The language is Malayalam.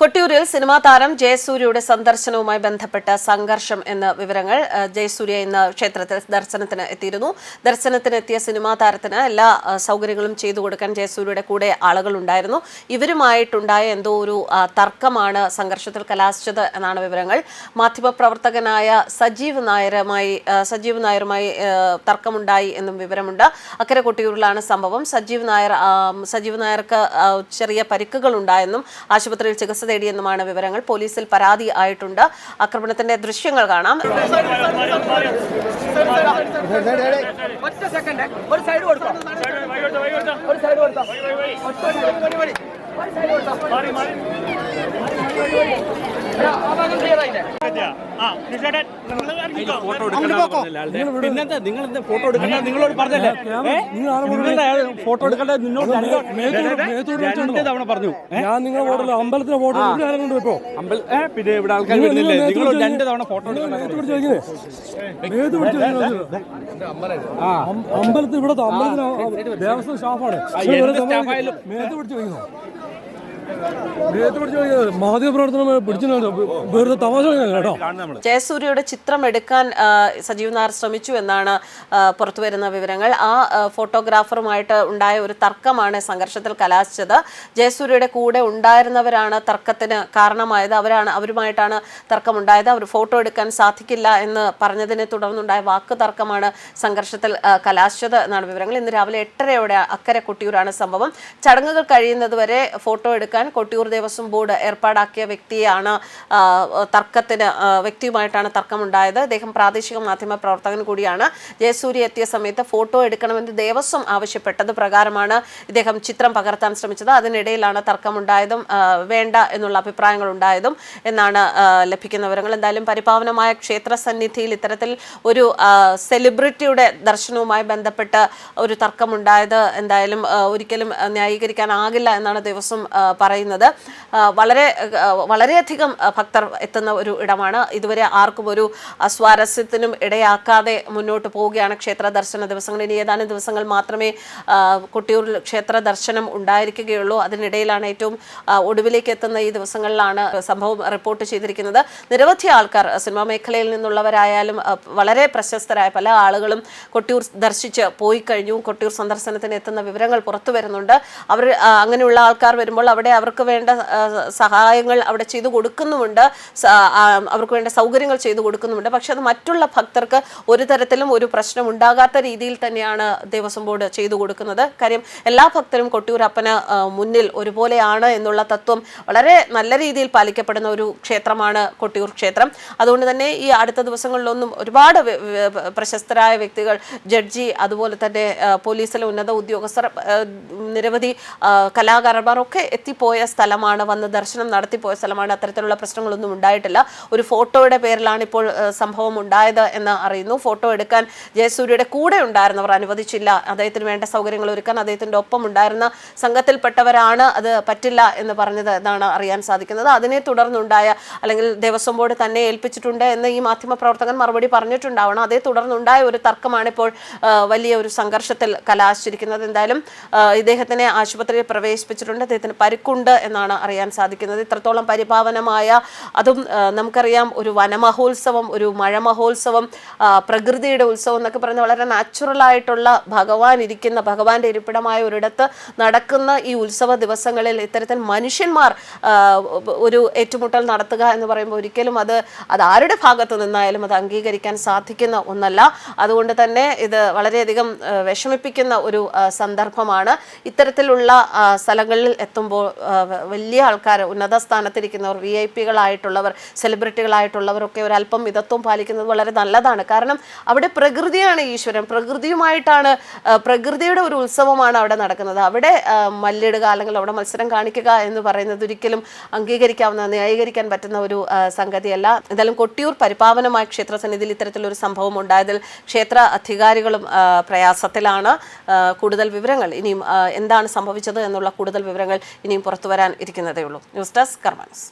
കൊട്ടിയൂരിൽ സിനിമാ താരം ജയസൂര്യയുടെ സന്ദർശനവുമായി ബന്ധപ്പെട്ട സംഘർഷം എന്ന വിവരങ്ങൾ ജയസൂര്യ ഇന്ന് ക്ഷേത്രത്തിൽ ദർശനത്തിന് എത്തിയിരുന്നു. ദർശനത്തിനെത്തിയ സിനിമാ താരത്തിന് എല്ലാ സൗകര്യങ്ങളും ചെയ്തു കൊടുക്കാൻ ജയസൂര്യയുടെ കൂടെ ആളുകൾ ഉണ്ടായിരുന്നു ഇവരുമായിട്ടുണ്ടായ എന്തോ ഒരു തർക്കമാണ് സംഘർഷത്തിൽ കലാശിച്ചത് എന്നാണ് വിവരങ്ങൾ. മാധ്യമപ്രവർത്തകനായ സജീവ് നായരുമായി സജീവ് നായരുമായി തർക്കമുണ്ടായി എന്നും വിവരമുണ്ട്. അക്കരെ കൊട്ടിയൂരിലാണ് സംഭവം. സജീവ് നായർ സജീവ് നായർക്ക് ചെറിയ പരിക്കുകൾ ഉണ്ടായെന്നും ആശുപത്രിയിൽ ചികിത്സ തേടിയെന്നുമാണ് വിവരങ്ങൾ പോലീസിൽ പരാതി ആയിട്ടുണ്ട് ആക്രമണത്തിന്റെ ദൃശ്യങ്ങൾ കാണാം ഒറ്റ സെക്കൻഡ് ഒരു സൈഡ് കൊടുത്തോ ഒരു സൈഡ് ഒരു പിന്നെന്താ നിങ്ങൾ എന്താ ഫോട്ടോ എടുക്കണ്ട? നിങ്ങളോട് പറഞ്ഞല്ലേ? ഫോട്ടോ എടുക്കണ്ട നിന്നോട് തവണ പറഞ്ഞു? ഞാൻ നിങ്ങളെ ഫോട്ടോ അമ്പലത്തിലെ ഫോട്ടോ ഇവിടെ ആരും കൊണ്ട് വെപ്പോ അമ്പൽ ഏ, പിന്നെ ഇവിടെ ആൾക്കാർ നിങ്ങൾ- വരുന്നില്ലേ നിങ്ങൾ രണ്ട് തവണ ഫോട്ടോ അമ്പലത്തിൽ ഇവിടത്തെ അമ്പലത്തിന് ദേവസ്വം സ്റ്റാഫാണ് മേത്ത് പിടിച്ച് വയ്ക്കുന്നു ജയസൂര്യയുടെ ചിത്രം എടുക്കാൻ സജീവ് നായർ ശ്രമിച്ചു എന്നാണ് പുറത്തു വരുന്ന വിവരങ്ങൾ. ആ, ഫോട്ടോഗ്രാഫറുമായിട്ട് ഉണ്ടായ ഒരു തർക്കമാണ് സംഘർഷത്തിൽ കലാശിച്ചത്. ജയസൂര്യയുടെ കൂടെ ഉണ്ടായിരുന്നവരാണ് തർക്കത്തിന് കാരണമായത്. അവരാണ് അവരുമായിട്ടാണ് തർക്കമുണ്ടായത്. അവർ ഫോട്ടോ എടുക്കാൻ സാധിക്കില്ല എന്ന് പറഞ്ഞതിനെ തുടർന്നുണ്ടായ വാക്ക് തർക്കമാണ് സംഘർഷത്തിൽ കലാശിച്ചത് എന്നാണ് വിവരങ്ങൾ. ഇന്ന് രാവിലെ എട്ടരയോടെ അക്കരെ കൊട്ടിയൂരാണ് സംഭവം. ചടങ്ങുകൾ കഴിയുന്നതുവരെ ഫോട്ടോ എടുക്കാൻ കൊട്ടിയൂർ ദേവസ്വം ബോർഡ് ഏർപ്പാടാക്കിയ വ്യക്തിയാണ് തർക്കത്തിന് വ്യക്തിയുമായിട്ടാണ് തർക്കമുണ്ടായത്. അദ്ദേഹം പ്രാദേശിക മാധ്യമ പ്രവർത്തകൻ കൂടിയാണ്. ജയസൂര്യ എത്തിയ സമയത്ത് ഫോട്ടോ എടുക്കണമെന്ന് ദേവസ്വം ആവശ്യപ്പെട്ടത് പ്രകാരമാണ് ഇദ്ദേഹം ചിത്രം പകർത്താൻ ശ്രമിച്ചത്. അതിനിടയിലാണ് തർക്കമുണ്ടായതും വേണ്ട എന്നുള്ള അഭിപ്രായങ്ങൾ ഉണ്ടായതും എന്നാണ് ലഭിക്കുന്ന വിവരങ്ങൾ. എന്തായാലും പരിപാവനമായ ക്ഷേത്ര സന്നിധിയിൽ ഇത്തരത്തിൽ ഒരു സെലിബ്രിറ്റിയുടെ ദർശനവുമായി ബന്ധപ്പെട്ട് ഒരു തർക്കമുണ്ടായത് എന്തായാലും ഒരിക്കലും ന്യായീകരിക്കാനാകില്ല എന്നാണ് ദേവസ്വം ആ, പറയുന്നത്. വളരെ വളരെയധികം ഭക്തർ എത്തുന്ന ഒരു ഇടമാണ്. ഇതുവരെ ആർക്കും ഒരു അസ്വാരസ്യത്തിനും ഇടയാക്കാതെ മുന്നോട്ട് പോവുകയാണ് ക്ഷേത്ര ദർശന ദിവസങ്ങൾ. ഇനി ഏതാനും ദിവസങ്ങൾ മാത്രമേ കൊട്ടിയൂരിൽ ക്ഷേത്ര ദർശനം ഉണ്ടായിരിക്കുകയുള്ളൂ. അതിനിടയിലാണ് ഏറ്റവും ഒടുവിലേക്ക് എത്തുന്ന ഈ ദിവസങ്ങളിലാണ് സംഭവം റിപ്പോർട്ട് ചെയ്തിരിക്കുന്നത്. നിരവധി ആൾക്കാർ സിനിമാ മേഖലയിൽ നിന്നുള്ളവരായാലും വളരെ പ്രശസ്തരായ പല ആളുകളും കൊട്ടിയൂർ ദർശിച്ച് പോയി കഴിഞ്ഞു. കൊട്ടിയൂർ സന്ദർശനത്തിന് എത്തുന്ന വിവരങ്ങൾ പുറത്തു വരുന്നുണ്ട്. അവർ അങ്ങനെയുള്ള ആൾക്കാർ വരുമ്പോൾ അവിടെ അവർക്ക് വേണ്ട സഹായങ്ങൾ അവിടെ ചെയ്തു കൊടുക്കുന്നുമുണ്ട്. അവർക്ക് വേണ്ട സൗകര്യങ്ങൾ ചെയ്തു കൊടുക്കുന്നുമുണ്ട്. പക്ഷെ അത് മറ്റുള്ള ഭക്തർക്ക് ഒരു തരത്തിലും ഒരു പ്രശ്നം ഉണ്ടാകാത്ത രീതിയിൽ തന്നെയാണ് ദേവസ്വം ബോർഡ് ചെയ്തു കൊടുക്കുന്നത്. കാര്യം എല്ലാ ഭക്തരും കൊട്ടിയൂരപ്പന് മുന്നിൽ ഒരുപോലെയാണ് എന്നുള്ള തത്വം വളരെ നല്ല രീതിയിൽ പാലിക്കപ്പെടുന്ന ഒരു ക്ഷേത്രമാണ് കൊട്ടിയൂർ ക്ഷേത്രം. അതുകൊണ്ട് തന്നെ ഈ അടുത്ത ദിവസങ്ങളിലൊന്നും ഒരുപാട് പ്രശസ്തരായ വ്യക്തികൾ ജഡ്ജി അതുപോലെ തന്നെ പോലീസിലെ ഉന്നത ഉദ്യോഗസ്ഥർ നിരവധി കലാകാരന്മാർ ഒക്കെ എത്തിപ്പോയ സ്ഥലമാണ് വന്ന് ദർശനം നടത്തിപ്പോയ സ്ഥലമാണ്. അത്തരത്തിലുള്ള പ്രശ്നങ്ങളൊന്നും ഉണ്ടായിട്ടില്ല. ഒരു ഫോട്ടോയുടെ പേരിലാണ് ഇപ്പോൾ സംഭവം ഉണ്ടായത് എന്ന് അറിയുന്നു. ഫോട്ടോ എടുക്കാൻ ജയസൂര്യയുടെ കൂടെ ഉണ്ടായിരുന്നവർ അനുവദിച്ചില്ല. അദ്ദേഹത്തിന് വേണ്ട സൗകര്യങ്ങൾ ഒരുക്കാൻ അദ്ദേഹത്തിന്റെ ഒപ്പം ഉണ്ടായിരുന്ന സംഘത്തിൽപ്പെട്ടവരാണ്. അത് പറ്റില്ല എന്ന് പറഞ്ഞത് എന്നാണ് അറിയാൻ സാധിക്കുന്നത്. അതിനെ തുടർന്നുണ്ടായ അല്ലെങ്കിൽ ദേവസ്വം ബോർഡ് തന്നെ ഏൽപ്പിച്ചിട്ടുണ്ട് എന്ന് ഈ മാധ്യമ പ്രവർത്തകൻ മറുപടി പറഞ്ഞിട്ടുണ്ടാവണം. അതേ തുടർന്നുണ്ടായ ഒരു തർക്കമാണ് ഇപ്പോൾ വലിയ ഒരു സംഘർഷത്തിൽ കലാശിച്ചിരിക്കുന്നത്. എന്തായാലും ഇദ്ദേഹത്തിനെ ആശുപത്രിയിൽ പ്രവേശിപ്പിച്ചിട്ടുണ്ട്. അദ്ദേഹത്തിന് പരിക്കുണ്ട് എന്നാണ് അറിയാൻ സാധിക്കുന്നത്. ഇത്രത്തോളം പരിപാവനമായ അതും നമുക്കറിയാം ഒരു വനമഹോത്സവം ഒരു മഴ മഹോത്സവം പ്രകൃതിയുടെ ഉത്സവം എന്നൊക്കെ പറയുന്ന വളരെ നാച്ചുറൽ ആയിട്ടുള്ള ഭഗവാൻ ഇരിക്കുന്ന ഭഗവാന്റെ ഇരിപ്പിടമായ ഒരിടത്ത് നടക്കുന്ന ഈ ഉത്സവ ദിവസങ്ങളിൽ ഇത്തരത്തിൽ മനുഷ്യന്മാർ ഒരു ഏറ്റുമുട്ടൽ നടത്തുക എന്ന് പറയുമ്പോൾ ഒരിക്കലും അത് അത് ആരുടെ ഭാഗത്തു നിന്നായാലും അത് അംഗീകരിക്കാൻ സാധിക്കുന്ന ഒന്നല്ല. അതുകൊണ്ട് തന്നെ ഇത് വളരെയധികം വിഷമിപ്പിക്കുന്ന ഒരു സന്ദർഭമാണ്. ഇത്തരത്തിലുള്ള സ്ഥലങ്ങളിൽ എത്തുമ്പോൾ വലിയ ആൾക്കാർ ഉന്നത സ്ഥാനത്തിരിക്കുന്നവർ വി ഐ പികളായിട്ടുള്ളവർ സെലിബ്രിറ്റികളായിട്ടുള്ളവരൊക്കെ ഒരല്പം മിതത്വം പാലിക്കുന്നത് വളരെ നല്ലതാണ്. കാരണം അവിടെ പ്രകൃതിയാണ് ഈശ്വരൻ. പ്രകൃതിയുമായിട്ടാണ് പ്രകൃതിയുടെ ഒരു ഉത്സവമാണ് അവിടെ നടക്കുന്നത്. അവിടെ മല്ലിടുക അല്ലെങ്കിൽ അവിടെ മത്സരം കാണിക്കുക എന്ന് പറയുന്നത് ഒരിക്കലും അംഗീകരിക്കാവുന്ന ന്യായീകരിക്കാൻ പറ്റുന്ന ഒരു സംഗതിയല്ല. എന്തായാലും കൊട്ടിയൂർ പരിപാവനമായ ക്ഷേത്ര സന്നിധിയിൽ ഇത്തരത്തിലൊരു സംഭവം ഉണ്ടായതിൽ ക്ഷേത്ര അധികാരികളും പ്രയാസത്തിലാണ്. കൂടുതൽ വിവരങ്ങൾ ഇനിയും എന്താണ് സംഭവിച്ചത് എന്നുള്ള കൂടുതൽ വിവരങ്ങൾ ഇനിയും പുറത്തു വരാൻ ഇരിക്കുന്നതേ ഉള്ളൂ. News desk കർമാനസ്